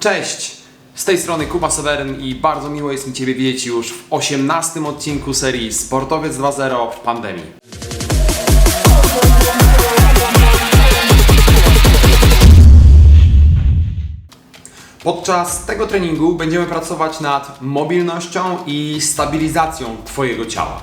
Cześć! Z tej strony Kuba Seweryn i bardzo miło jest mi Ciebie widzieć już w 18 odcinku serii Sportowiec 2.0 w pandemii. Podczas tego treningu będziemy pracować nad mobilnością i stabilizacją Twojego ciała.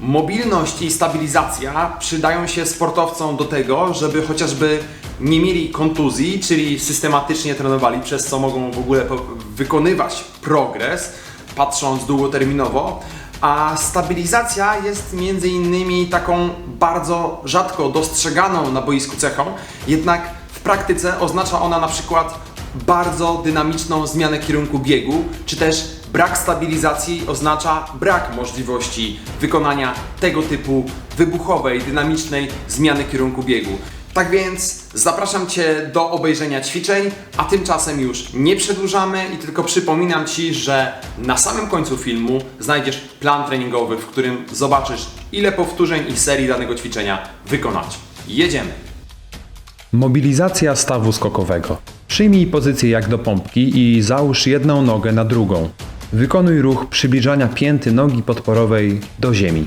Mobilność i stabilizacja przydają się sportowcom do tego, żeby chociażby nie mieli kontuzji, czyli systematycznie trenowali, przez co mogą w ogóle wykonywać progres, patrząc długoterminowo. A stabilizacja jest między innymi taką bardzo rzadko dostrzeganą na boisku cechą, jednak w praktyce oznacza ona na przykład bardzo dynamiczną zmianę kierunku biegu, czy też brak stabilizacji oznacza brak możliwości wykonania tego typu wybuchowej, dynamicznej zmiany kierunku biegu. Tak więc zapraszam Cię do obejrzenia ćwiczeń, a tymczasem już nie przedłużamy i tylko przypominam Ci, że na samym końcu filmu znajdziesz plan treningowy, w którym zobaczysz ile powtórzeń i serii danego ćwiczenia wykonać. Jedziemy! Mobilizacja stawu skokowego. Przyjmij pozycję jak do pompki i załóż jedną nogę na drugą. Wykonuj ruch przybliżania pięty nogi podporowej do ziemi.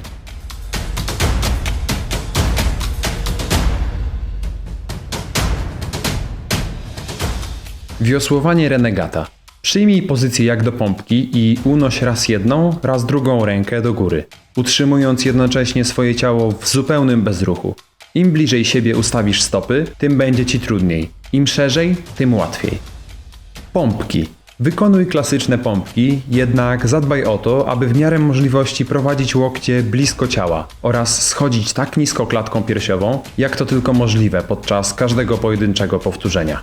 Wiosłowanie renegata. Przyjmij pozycję jak do pompki i unoś raz jedną, raz drugą rękę do góry, utrzymując jednocześnie swoje ciało w zupełnym bezruchu. Im bliżej siebie ustawisz stopy, tym będzie ci trudniej. Im szerzej, tym łatwiej. Pompki. Wykonuj klasyczne pompki, jednak zadbaj o to, aby w miarę możliwości prowadzić łokcie blisko ciała oraz schodzić tak nisko klatką piersiową, jak to tylko możliwe podczas każdego pojedynczego powtórzenia.